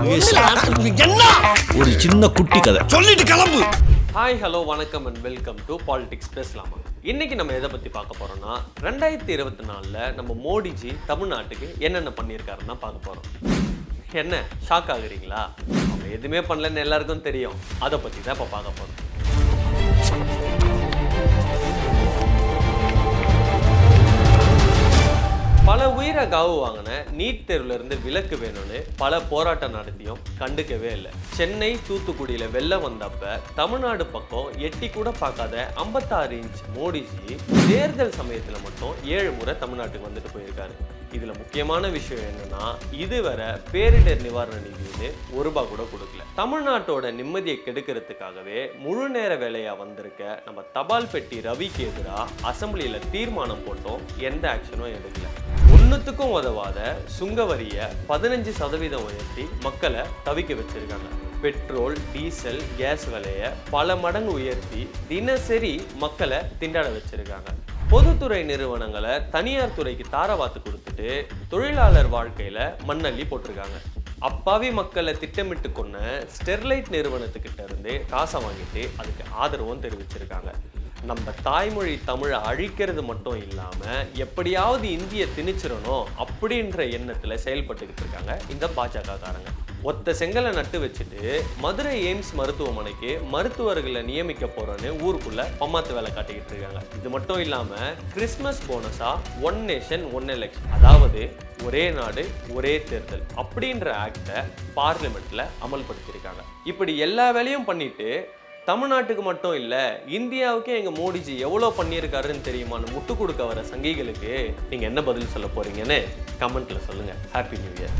என்ன? ஒரு சின்ன குட்டி கதை. சொல்லிட்டு கிளம்பு. ஹாய் ஹலோ வணக்கம் அண்ட் வெல்கம் டு பாலிடிக்ஸ் பேசலாமா? இன்னைக்கு நம்ம எதை பத்தி பார்க்க போறோம்னா ரெண்டாயிரத்தி இருபத்தி நாலுல நம்ம மோடிஜி தமிழ்நாட்டுக்கு என்னென்ன பண்ணியிருக்காருன்னு தான் பார்க்க போறோம். என்ன ஷாக் ஆகுறீங்களா? அவங்க எதுவுமே பண்ணலன்னு எல்லாருக்கும் தெரியும். அதை பத்தி தான் இப்போ பார்க்க போறோம். பல காவு வாங்கின நீட் தேர்வுல இருந்து விலக்கு வேணும்னு பல போராட்டம் நடத்தியும் கண்டுக்கவே இல்லை. சென்னை தூத்துக்குடியில வெள்ளம் வந்தப்ப தமிழ்நாடு பக்கம் எட்டி கூட பார்க்காத 56 இன்ச் மோடிஜி தேர்தல் சமயத்துல மட்டும் ஏழு முறை தமிழ்நாட்டுக்கு வந்துட்டு போயிருக்காரு. இதில் முக்கியமான விஷயம் என்னன்னா இதுவரை பேரிடர் நிவாரண நிதின்னு ஒரு ரூபாய் கூட கொடுக்கல. தமிழ்நாட்டோட நிம்மதியை கெடுக்கிறதுக்காகவே முழு நேர வேலையா வந்திருக்க நம்ம தபால் பெட்டி ரவிக்கு எதிராக அசம்பிளியில் தீர்மானம் போட்டோம். எந்த ஆக்ஷனும் எடுக்கல. ஒன்றுத்துக்கும் உதவாத சுங்க வரியை பதினஞ்சு சதவீதம் உயர்த்தி மக்களை தவிக்க வச்சிருக்காங்க. பெட்ரோல் டீசல் கேஸ் விலையை பல மடங்கு உயர்த்தி தினசரி மக்களை திண்டாட வச்சிருக்காங்க. பொதுத்துறை நிறுவனங்களை தனியார் துறைக்கு தாரவாத்து கொடுத்துட்டு தொழிலாளர் வாழ்க்கையில மண்ணள்ளி போட்டிருக்காங்க. அப்பாவி மக்களை திட்டமிட்டு கொண்ட ஸ்டெர்லைட் நிறுவனத்துக்கிட்ட இருந்து காசை வாங்கிட்டு அதுக்கு ஆதரவும் தெரிவிச்சிருக்காங்க. நம்ம தாய்மொழி தமிழை அழிக்கிறது மட்டும் இல்லாமல் எப்படியாவது இந்திய திணிச்சிடணும் அப்படின்ற எண்ணத்தில் செயல்பட்டுக்கிட்டு இருக்காங்க இந்த பாஜக காரங்க ஒத்த செங்கலை நட்டு வச்சுட்டு மதுரை எய்ம்ஸ் மருத்துவமனைக்கு மருத்துவர்களை நியமிக்க போறோன்னு ஊருக்குள்ள பம்மாத்து வேலை காட்டிக்கிட்டு இருக்காங்க. இது மட்டும் இல்லாம கிறிஸ்மஸ் போனஸா ஒன் நேஷன் ஒன் எலெக்ஷன். அதாவது ஒரே நாடு ஒரே தேர்தல் அப்படின்ற ஆக்டை பார்லிமெண்ட்ல அமல்படுத்தியிருக்காங்க. இப்படி எல்லா வேலையும் பண்ணிட்டு தமிழ்நாட்டுக்கு மட்டும் இல்லை இந்தியாவுக்கே எங்க மோடிஜி எவ்வளவு பண்ணியிருக்காருன்னு தெரியுமான்னு முட்டு கொடுக்க வர சங்கிகளுக்கு நீங்க என்ன பதில் சொல்ல போறீங்கன்னு கமெண்ட்ல சொல்லுங்க. Happy new year